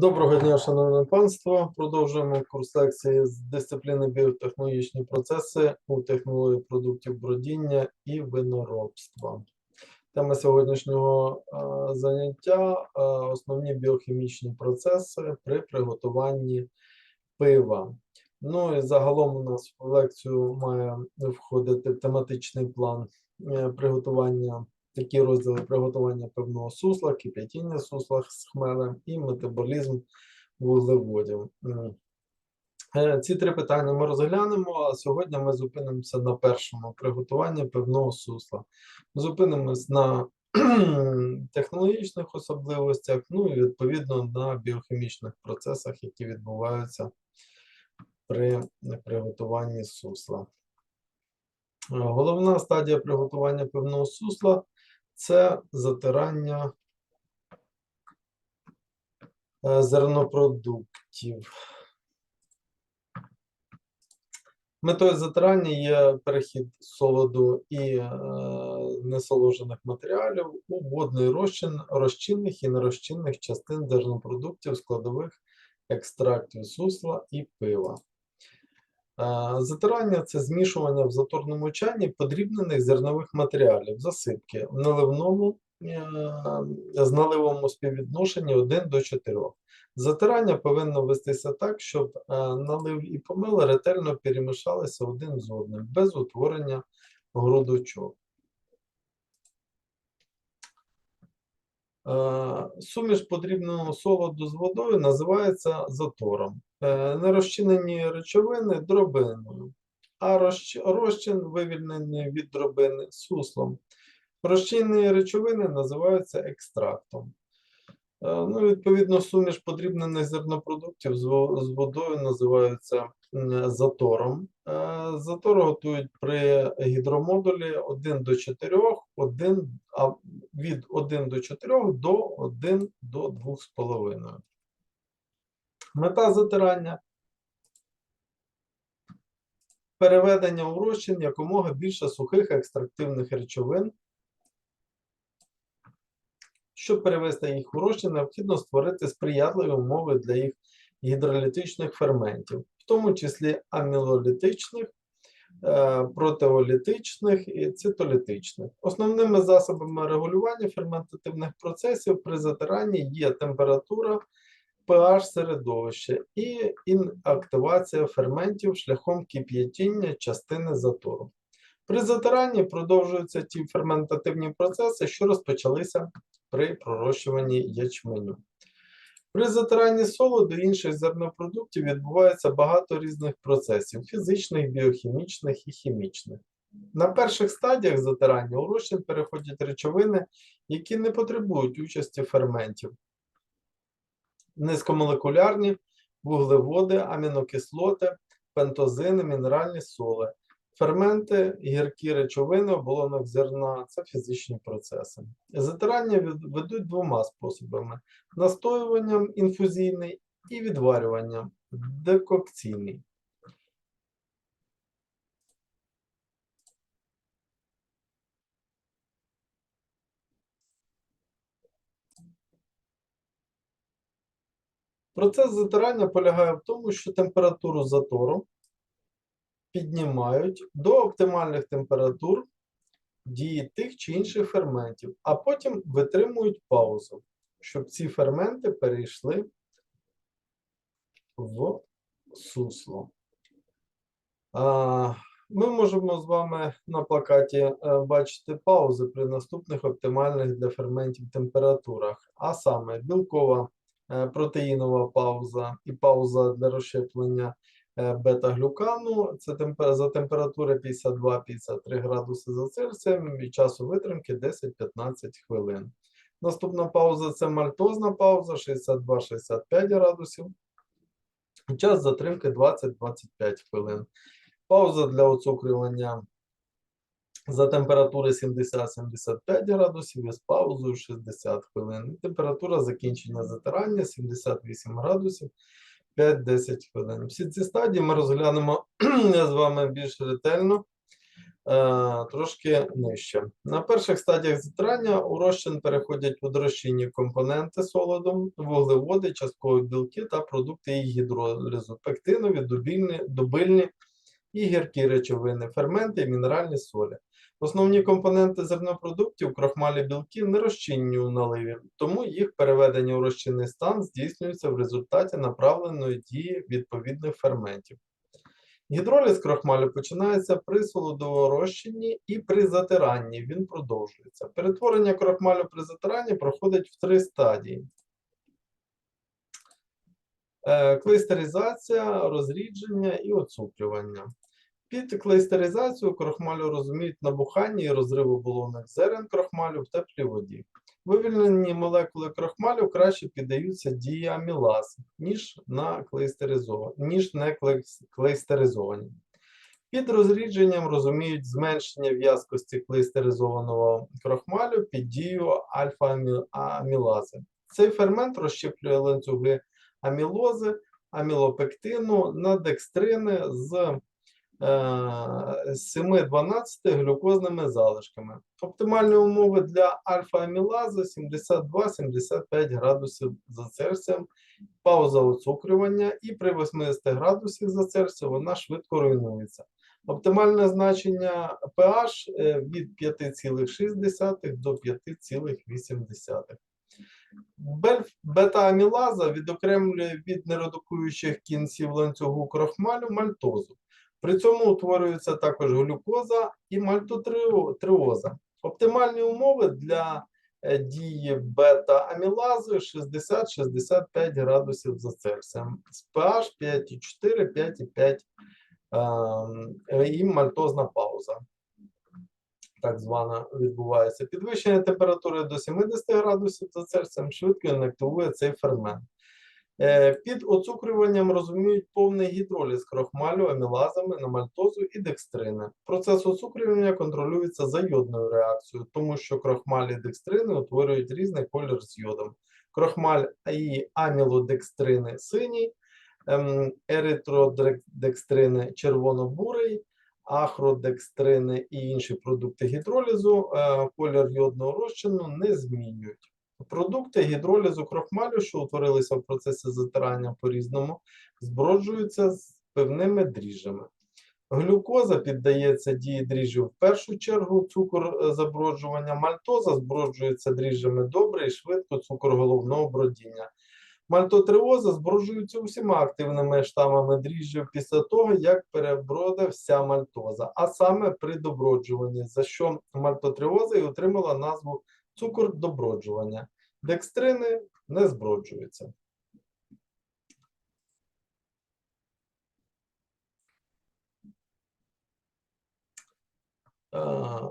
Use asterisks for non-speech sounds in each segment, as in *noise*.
Доброго дня, шановне панство. Продовжуємо курс лекції з дисципліни біотехнологічні процеси у технології продуктів бродіння і виноробства. Тема сьогоднішнього е, заняття е, основні біохімічні процеси при приготуванні пива. Ну і загалом у нас в лекцію має входити тематичний план е, приготування такі розділи приготування певного сусла, кип'ятіння сусла з хмелем і метаболізм вуглеводів. Е, Ці три питання ми розглянемо, а сьогодні ми зупинимося на першому приготуванні певного сусла. Зупинимось на *clears throat* технологічних особливостях, ну і відповідно на біохімічних процесах, які відбуваються при приготуванні сусла. Е, Головна стадія приготування певного сусла це затирання е, зернопродуктів. Метою затирання є перехід солоду і е, несоложених матеріалів у водний розчин розчинних і нерозчинних частин зернопродуктів, складових екстрактів сусла і пива. Затирання це змішування в заторному чані подрібнених зернових матеріалів, засипки в наливному е, з наливом у співвідношенні 1 до 4. Затирання повинно вестися так, щоб е, налив і помил ретельно перемішалися один з одним, без утворення грудочок. Е, Суміш подрібного солоду з водою називається затором. Е, Нерозчинені речовини дробиною, а розч- розчин, вивільнений від дробини суслом. Розчинені речовини називаються екстрактом. Е, Ну, відповідно, суміш подрібнених зернопродуктів з водою називаються затором. Е, Затор готують при гідромодулі 1 до 4, 1, а від 1 до 4 до 1 до 2,5. Мета затирання переведення у розчин якомога більше сухих екстрактивних речовин. Щоб перевести їх у розчин, необхідно створити сприятливі умови для їх гідролітичних ферментів, в тому числі амілолітичних, е, протеолітичних і цитолітичних. Основними засобами регулювання ферментативних процесів при затиранні є температура, pH середовище і інактивація ферментів шляхом кип'ятіння частини затору. При затиранні продовжуються ті ферментативні процеси, що розпочалися при пророщуванні ячменю. При затиранні солоду і інших зернопродуктів відбувається багато різних процесів фізичних, біохімічних і хімічних. На перших стадіях затирання у розчин переходять речовини, які не потребують участі ферментів. Низькомолекулярні вуглеводи, амінокислоти, пентозини, мінеральні соли. Ферменти, гіркі речовини, оболонок зерна це фізичні процеси. Затирання ведуть двома способами: настоюванням інфузійний і відварюванням декокційний. Процес затирання полягає в тому, що температуру затору піднімають до оптимальних температур дії тих чи інших ферментів, а потім витримують паузу, щоб ці ферменти перейшли в сусло. Ми можемо з вами на плакаті е, бачити паузи при наступних оптимальних для ферментів температурах, а саме білкова протеїнова пауза і пауза для розщеплення е, бета-глюкану. Це за температури 52-53 градуси за Цельсієм і часу витримки 10-15 хвилин. Наступна пауза це мальтозна пауза 62-65 градусів. Час затримки 20-25 хвилин. Пауза для оцукрювання за температури 70-75 градусів і з паузою 60 хвилин. Температура закінчення затирання 78 градусів 5-10 хвилин. Всі ці стадії ми розглянемо *clears throat* з вами більш ретельно трошки нижче. На перших стадіях затирання у розчин переходять водорозчинні компоненти солодом, вуглеводи, часткові білки та продукти їх гідролізу, пектинові, дубильні і гіркі речовини, ферменти і мінеральні солі. Основні компоненти зернопродуктів, крохмалі білки не розчинні у наливі, тому їх переведення у розчинний стан здійснюється в результаті направленої дії відповідних ферментів. Гідроліз крохмалю починається при солодоворозчинні і при затиранні. Він продовжується. Перетворення крохмалю при затиранні проходить в три стадії. Е, Клейстеризація, розрідження і оцуплювання. Під клейстеризацію крохмалю розуміють набухання і розрив оболонок зерен крохмалю в теплій воді. Вивільнені молекули крохмалю краще піддаються дії амілаз, ніж, на ніж не клейстеризовані. Під розрідженням розуміють зменшення в'язкості клейстеризованого крохмалю під дією альфа-амілази. Цей фермент розщеплює ланцюги амілози, амілопектину на декстрини з 7-12 глюкозними залишками. Оптимальні умови для альфа-амілази 72-75 градусів за Цельсієм, пауза оцукрювання, і при 80 градусах за Цельсієм вона швидко руйнується. Оптимальне значення pH е, від 5,6 до 5,8. Бельф- Бета-амілаза відокремлює від нередукуючих кінців ланцюгу крохмалю мальтозу. При цьому утворюється також глюкоза і мальтотриоза. Оптимальні умови для е, дії бета-амілази 60-65 градусів за Цельсієм. З pH 5,4, 5,5 ем, і мальтозна пауза. Так звана відбувається. Підвищення температури до 70 градусів за Цельсієм швидко інактивує цей фермент. Е, Під оцукрюванням розуміють повний гідроліз крохмалю амілазами на мальтозу і декстрини. Процес оцукрювання контролюється за йодною реакцією, тому що крохмаль і декстрини утворюють різний колір з йодом. Крохмаль і амілодекстрини синій, ем, еритродекстрини червоно-бурий, ахродекстрини і інші продукти гідролізу е, колір йодного розчину не змінюють. Продукти гідролізу крохмалю, що утворилися в процесі затирання по-різному, зброджуються з певними дріжджами. Глюкоза піддається дії дріжджів в першу чергу, цукор е, заброджування, мальтоза зброджується дріжджами добре і швидко цукор головного бродіння. Мальтотриоза зброджується усіма активними штамами дріжджів після того, як переброде вся мальтоза, а саме при доброджуванні, за що мальтотриоза і отримала назву цукор доброджування. Декстрини не зброджуються. Е,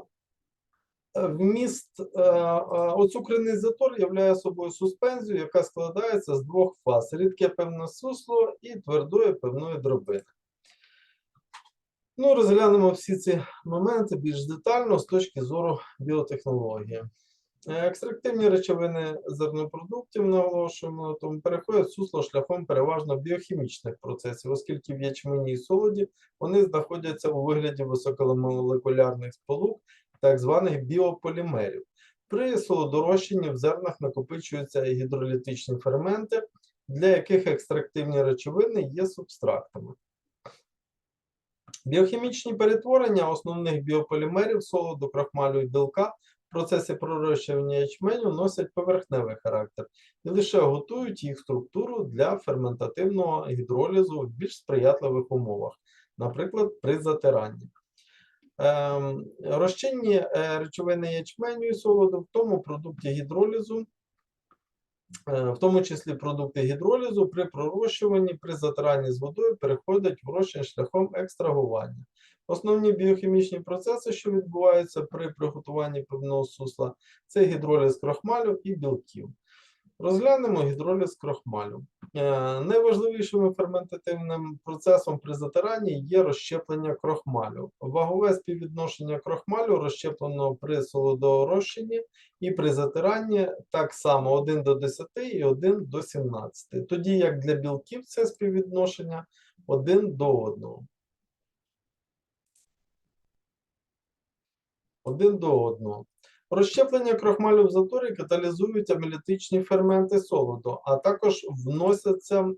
Вміст е, е, оцукрений затор являє собою суспензію, яка складається з двох фаз: рідке певне сусло і твердої певної дробини. Ну, розглянемо всі ці моменти більш детально з точки зору біотехнології. Е, Екстрактивні речовини зернопродуктів, наголошуємо на тому, переходять сусло шляхом переважно біохімічних процесів, оскільки в ячмені і солоді вони знаходяться у вигляді високомолекулярних сполук, так званих біополімерів. При солодорощенні в зернах накопичуються гідролітичні ферменти, для яких екстрактивні речовини є субстрактами. Біохімічні перетворення основних біополімерів солоду, крахмалю і білка в процесі пророщування ячменю носять поверхневий характер і лише готують їх структуру для ферментативного гідролізу в більш сприятливих умовах, наприклад, при затиранні. Ем, розчинні е, речовини ячменю і солоду в тому продукті гідролізу, е, в тому числі продукти гідролізу при пророщуванні, при затиранні з водою переходять в розчин шляхом екстрагування. Основні біохімічні процеси, що відбуваються при приготуванні певного сусла, це гідроліз крохмалю і білків. Розглянемо гідроліз крохмалю. Е, Найважливішим ферментативним процесом при затиранні є розщеплення крохмалю. Вагове співвідношення крохмалю розщеплено при солодорощенні і при затиранні так само 1 до 10 і 1 до 17. Тоді як для білків це співвідношення 1 до 1. Один до одного. Розщеплення крохмалю в заторі каталізують амілітичні ферменти солоду, а також вносяться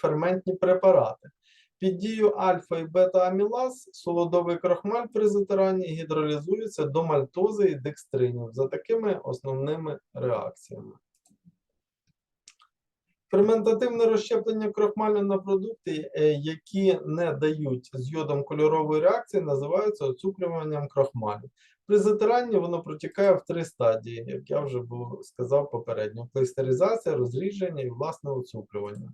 ферментні препарати. Під дією альфа і бета-амілаз солодовий крохмаль при затиранні гідролізується до мальтози і декстринів за такими основними реакціями. Ферментативне розщеплення крохмалю на продукти, е, які не дають з йодом кольорової реакції, називаються оцукрюванням крохмалю. При затиранні воно протікає в три стадії, як я вже був, сказав попередньо: клейстеризація, розрідження і власне оцукрювання.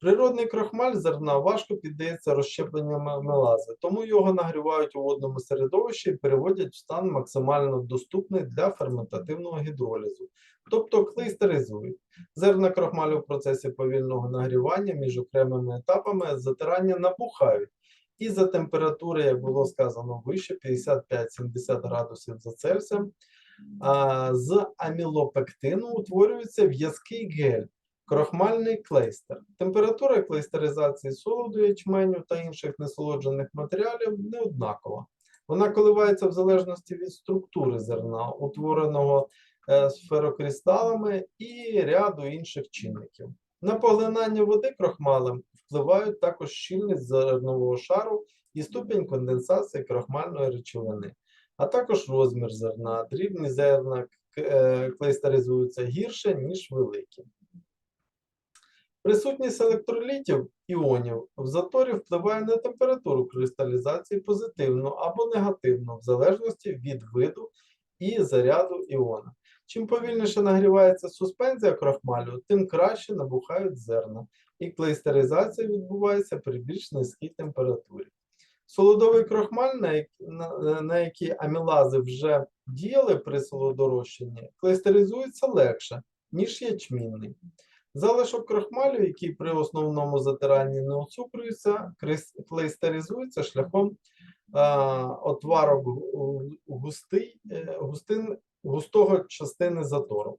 Природний крохмаль зерна важко піддається розщепленню мелази, тому його нагрівають у водному середовищі і переводять в стан максимально доступний для ферментативного гідролізу, тобто клейстеризують. Зерна крохмалю в процесі повільного нагрівання між окремими етапами затирання набухають. І за температури, як було сказано вище, 55-70 градусів за Цельсієм, з амілопектину утворюється в'язкий гель, крохмальний клейстер. Температура клейстеризації солоду, ячменю та інших несолоджених матеріалів не однакова. Вона коливається в залежності від структури зерна, утвореного е, сферокристалами і ряду інших чинників. На поглинання води крохмалем впливають також щільність зернового шару і ступінь конденсації крохмальної речовини, а також розмір зерна. Дрібні зерна е, клейстеризуються гірше, ніж великі. Присутність електролітів іонів в заторі впливає на температуру кристалізації позитивно або негативно, в залежності від виду і заряду іона. Чим повільніше нагрівається суспензія крохмалю, тим краще набухають зерна, і клейстеризація відбувається при більш низькій температурі. Солодовий крохмаль, на, на, на який амілази вже діяли при солодорощенні, клейстеризується легше, ніж ячмінний. Залишок крохмалю, який при основному затиранні не оцукрується, крис- клейстеризується шляхом а, отварок густий, е, густин, густого частини затору.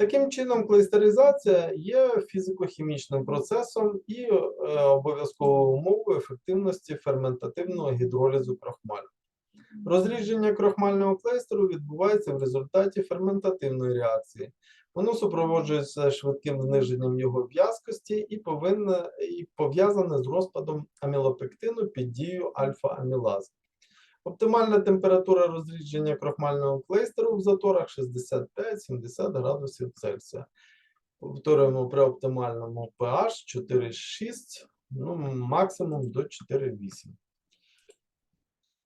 Таким чином, клейстеризація є фізико-хімічним процесом і е, обов'язковою умовою ефективності ферментативного гідролізу крохмалю. Розрідження крохмального клейстеру відбувається в результаті ферментативної реакції. Воно супроводжується швидким зниженням його в'язкості і повинне і пов'язане з розпадом амілопектину під дією альфа-амілази. Оптимальна температура розрідження крохмального клейстеру в заторах 65-70 градусів Цельсія. Повторюємо при оптимальному pH 4,6, ну, максимум до 4,8.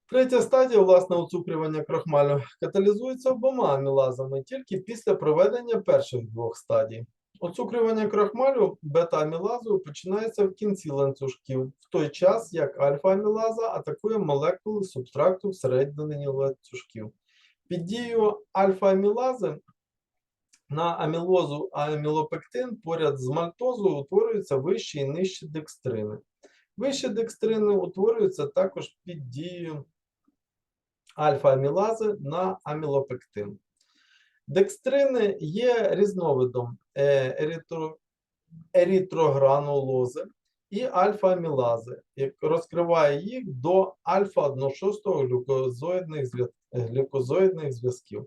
Третя стадія, власне, оцукрювання крохмалю каталізується обома амілазами тільки після проведення перших двох стадій. Оцукрювання крохмалю бета-амілазою починається в кінці ланцюжків, в той час як альфа-амілаза атакує молекули субстракту всередині ланцюжків. Під дією альфа-амілази на амілозу амілопектин поряд з мальтозою утворюються вищі і нижчі декстрини. Вищі декстрини утворюються також під дією альфа-амілази на амілопектин. Декстрини є різновидом еритро, ерітрогранулози і альфа-амілази, розкриває їх до альфа-1,6 глюкозоїдних, глюкозоїдних зв'язків.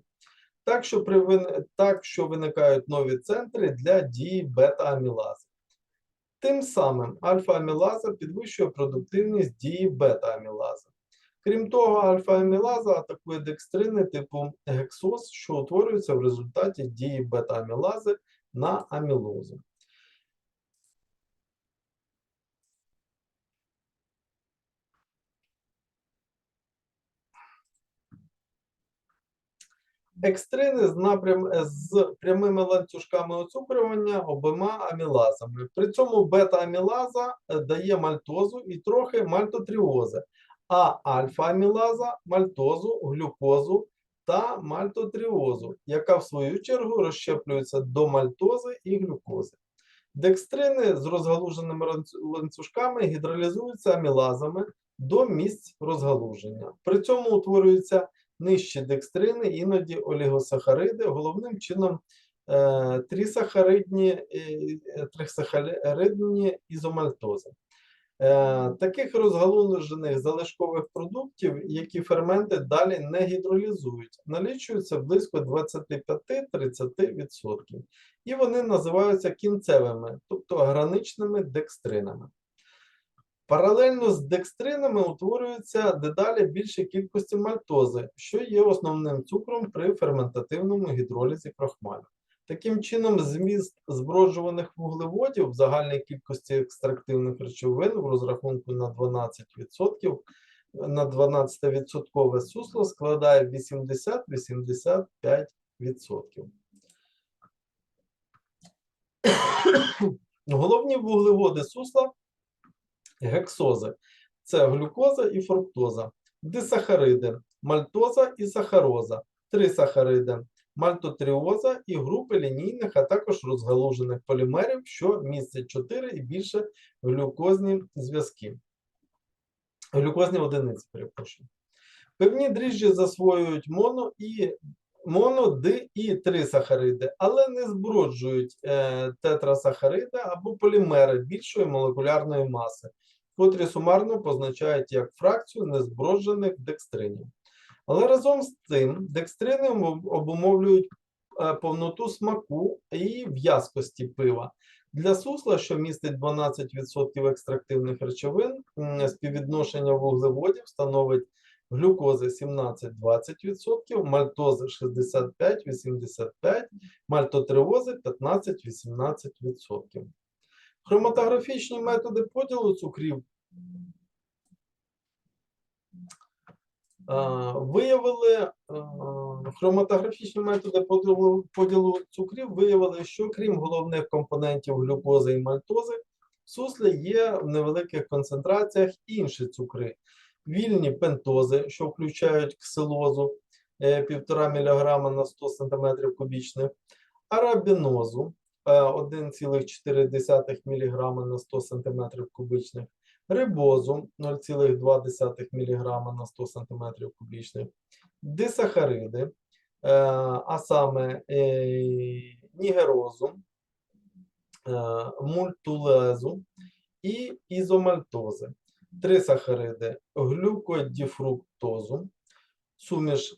Так що, при, так що виникають нові центри для дії бета-амілази. Тим самим альфа-амілаза підвищує продуктивність дії бета-амілази. Крім того, альфа-амілаза атакує декстрини типу гексоз, що утворюються в результаті дії бета-амілази на амілозу. Екстрини з, напрям... з прямими ланцюжками оцукрювання обома амілазами. При цьому бета-амілаза е, дає мальтозу і трохи мальтотріози, а альфа-амілаза мальтозу, глюкозу та мальтотріозу, яка в свою чергу розщеплюється до мальтози і глюкози. Декстрини з розгалуженими ланцюжками гідролізуються амілазами до місць розгалуження. При цьому утворюються нижчі декстрини, іноді олігосахариди, головним чином е, трисахаридні, е, трисахаридні ізомальтози. Е, Таких розгалужених залишкових продуктів, які ферменти далі не гідролізують, налічується близько 25-30%. І вони називаються кінцевими, тобто граничними декстринами. Паралельно з декстринами утворюється дедалі більше кількості мальтози, що є основним цукром при ферментативному гідролізі крохмалю. Таким чином, зміст зброджуваних вуглеводів в загальній кількості екстрактивних речовин в розрахунку на 12% на 12% сусло складає 80-85%. *coughs* Головні вуглеводи сусла гексози. Це глюкоза і фруктоза, дисахариди, мальтоза і сахароза, трисахариди, мальтотріоза і групи лінійних, а також розгалужених полімерів, що містять 4 і більше глюкозні зв'язки. Глюкозні одиниці, перепрошую. Певні дріжджі засвоюють моно і моно, ди і трисахариди, але не зброджують е, тетрасахариди або полімери більшої молекулярної маси, котрі сумарно позначають як фракцію незброджених декстринів. Але разом з цим декстрини обумовлюють е, повноту смаку і в'язкості пива. Для сусла, що містить 12% екстрактивних речовин, співвідношення вуглеводів становить глюкози 17-20%, мальтози 65-85%, мальтотриози 15-18%. Хроматографічні методи поділу цукрів а, виявили хроматографічні методи поділу, поділу цукрів виявили, що крім головних компонентів глюкози і мальтози, в суслі є в невеликих концентраціях інші цукри. Вільні пентози, що включають ксилозу е, 1,5 мг на 100 см кубічних, арабінозу е, 1,4 мг на 100 см кубічних, рибозу 0,2 мг на 100 см кубічних, дисахариди, е, а саме е, нігерозу, е, мультулезу і ізомальтози, трисахариди, глюкодіфруктозу, суміш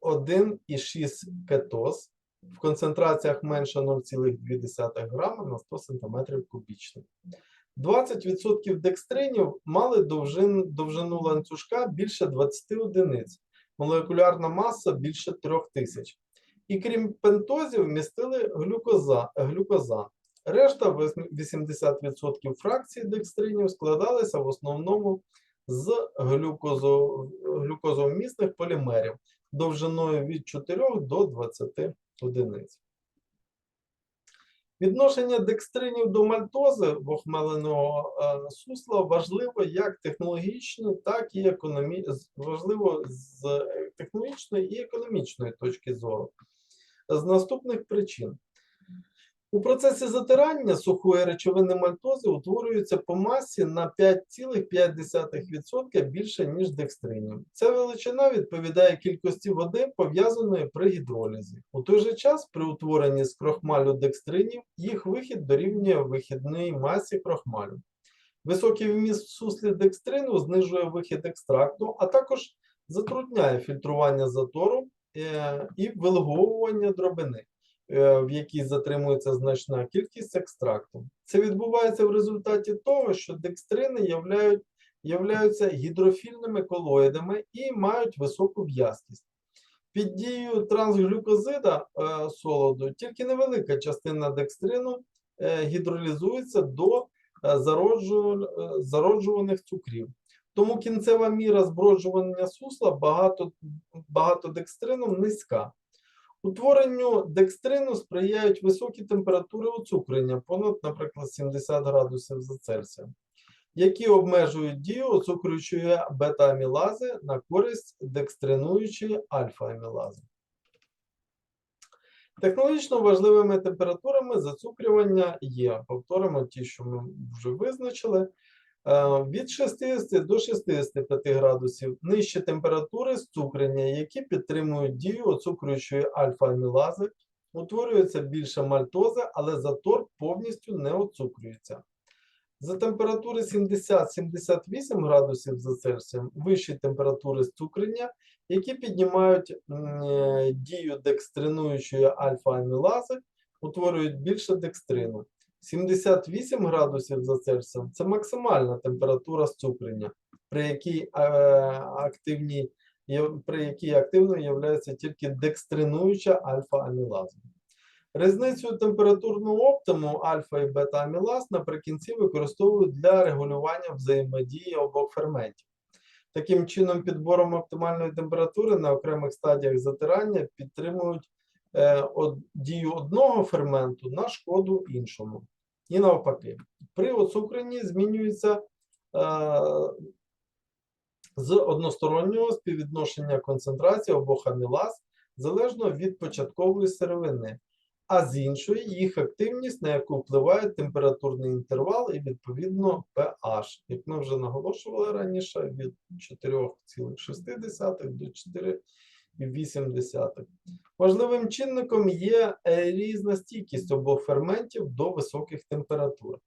1,6 кетоз в концентраціях менше 0,2 грама на 100 см кубічних. 20% декстринів мали довжин, довжину ланцюжка більше 20 одиниць, молекулярна маса більше 3000. І крім пентозів, містили глюкоза, глюкозан. Решта 80% фракцій декстринів складалися в основному з глюкозо, глюкозовмісних полімерів довжиною від 4 до 20 одиниць. Відношення декстринів до мальтози вохмеленого охмеленого сусла важливо як технологічно, так і економі... важливо з е, технологічної і економічної точки зору. З наступних причин. У процесі затирання сухої речовини мальтози утворюється по масі на 5,5% більше, ніж декстринів. Ця величина відповідає кількості води, пов'язаної при гідролізі. У той же час, при утворенні з крохмалю декстринів, їх вихід дорівнює вихідній масі крохмалю. Високий вміст в суслі декстрину знижує вихід екстракту, а також затрудняє фільтрування затору е, і вилговування дробини в якій затримується значна кількість екстракту. Це відбувається в результаті того, що декстрини являють, являються гідрофільними колоїдами і мають високу в'язкість. Під дією трансглюкозида е, солоду тільки невелика частина декстрину е, гідролізується до е, зароджу- е, зароджуваних цукрів. Тому кінцева міра зброджування сусла багато, багатодекстрином низька. Утворенню декстрину сприяють високі температури оцукрення, понад, наприклад, 70 градусів за Цельсієм, які обмежують дію оцукрюючої бета-амілази на користь декстринуючої альфа-амілази. Технологічно важливими температурами зацукрювання є, повторимо ті, що ми вже визначили, від 60 до 65 градусів нижчі температури зцукрення, які підтримують дію оцукруючої альфа-амілази, утворюється більше мальтози, але затор повністю не оцукрюється. За температури 70-78 градусів за Цельсієм вищі температури зцукрення, які піднімають е, дію декстринуючої альфа-амілази, утворюють більше декстрину. 78 градусів за Цельсієм це максимальна температура зцукрення, при якій, е, активній, є- при якій активною є тільки декстринуюча альфа-амілаза. Різницю температурного оптиму альфа і бета-амілаз наприкінці використовують для регулювання взаємодії обох ферментів. Таким чином, підбором оптимальної температури на окремих стадіях затирання підтримують дію одного ферменту на шкоду іншому. І навпаки, при оцукренні змінюється е, з одностороннього співвідношення концентрації обох амілаз залежно від початкової сировини, а з іншої їх активність, на яку впливає температурний інтервал і відповідно pH, як ми вже наголошували раніше, від 4,6 до 4,8. Важливим чинником є е, різна стійкість обох ферментів до високих температур.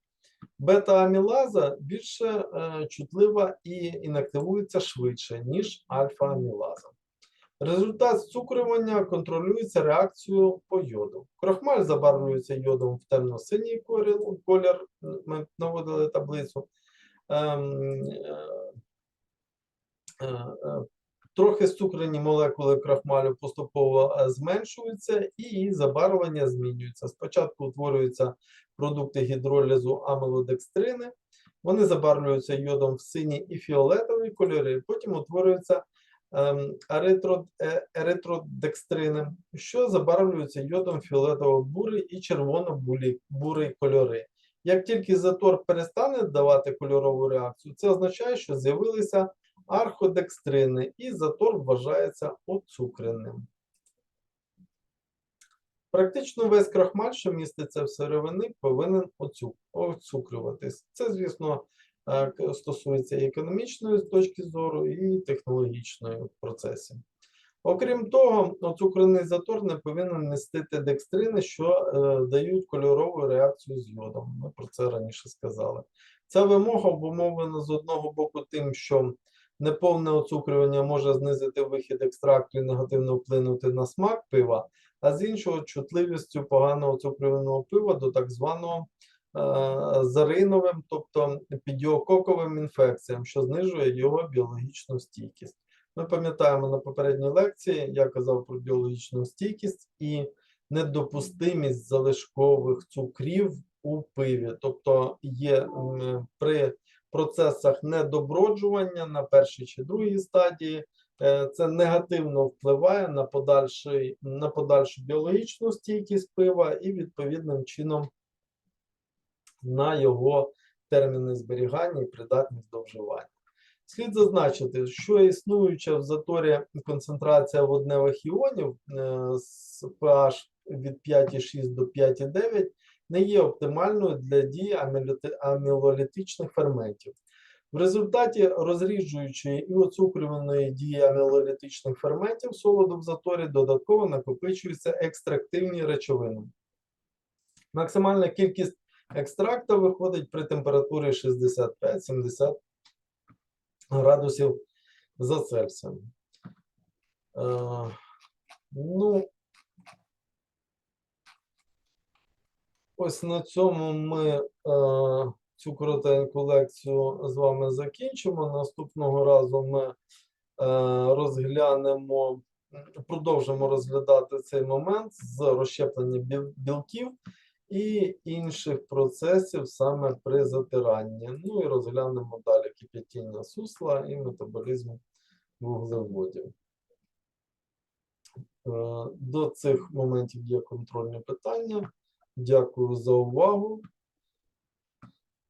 Бета-амілаза більше е, чутлива і інактивується швидше, ніж альфа-амілаза. Результат зцукрювання контролюється реакцією по йоду. Крохмаль забарвлюється йодом в темно-синій колір, колір, ми наводили таблицю. Трохи зцукрені молекули крахмалю поступово е, зменшуються і її забарвлення змінюється. Спочатку утворюються продукти гідролізу амелодекстрини, вони забарвлюються йодом в сині і фіолетові кольори, потім утворюються ем, е, еритродекстрини, що забарвлюються йодом фіолетово-бурий і червоно-бурий кольори. Як тільки затор перестане давати кольорову реакцію, це означає, що з'явилися арходекстрини, і затор вважається оцукреним. Практично весь крахмаль, що міститься в сировини, повинен оцукрюватись. Це, звісно, е, стосується і економічної точки зору, і технологічної в процесі. Окрім того, оцукрений затор не повинен містити декстрини, що е, дають кольорову реакцію з йодом. Ми про це раніше сказали. Ця вимога обумовлена з одного боку тим, що неповне оцукрювання може знизити вихід екстракту і негативно вплинути на смак пива, а з іншого чутливістю погано оцукрюваного пива до так званого е, зариновим, тобто підіококовим інфекціям, що знижує його біологічну стійкість. Ми пам'ятаємо на попередній лекції, я казав про біологічну стійкість і недопустимість залишкових цукрів у пиві. Тобто є при процесах недоброджування на першій чи другій стадії, е, це негативно впливає на, подальший, на подальшу біологічну стійкість пива і відповідним чином на його терміни зберігання і придатність до вживання. Слід зазначити, що існуюча в заторі концентрація водневих іонів е, з pH від 5,6 до 5,9 не є оптимальною для дії амілолітичних ферментів. В результаті розріджуючої і оцукрюваної дії амілолітичних ферментів солоду в заторі додатково накопичуються екстрактивні речовини. Максимальна кількість екстракта виходить при температурі 65-70 градусів за Цельсієм. Е, ну, ось на цьому ми е, цю коротеньку лекцію з вами закінчимо. Наступного разу ми е, розглянемо, продовжимо розглядати цей момент з розщеплення білків і інших процесів саме при затиранні. Ну і розглянемо далі кип'ятіння сусла і метаболізм вуглеводів. Е, До цих моментів є контрольні питання. Дякую за увагу.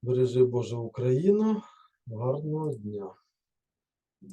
Бережи Боже Україну. Гарного дня.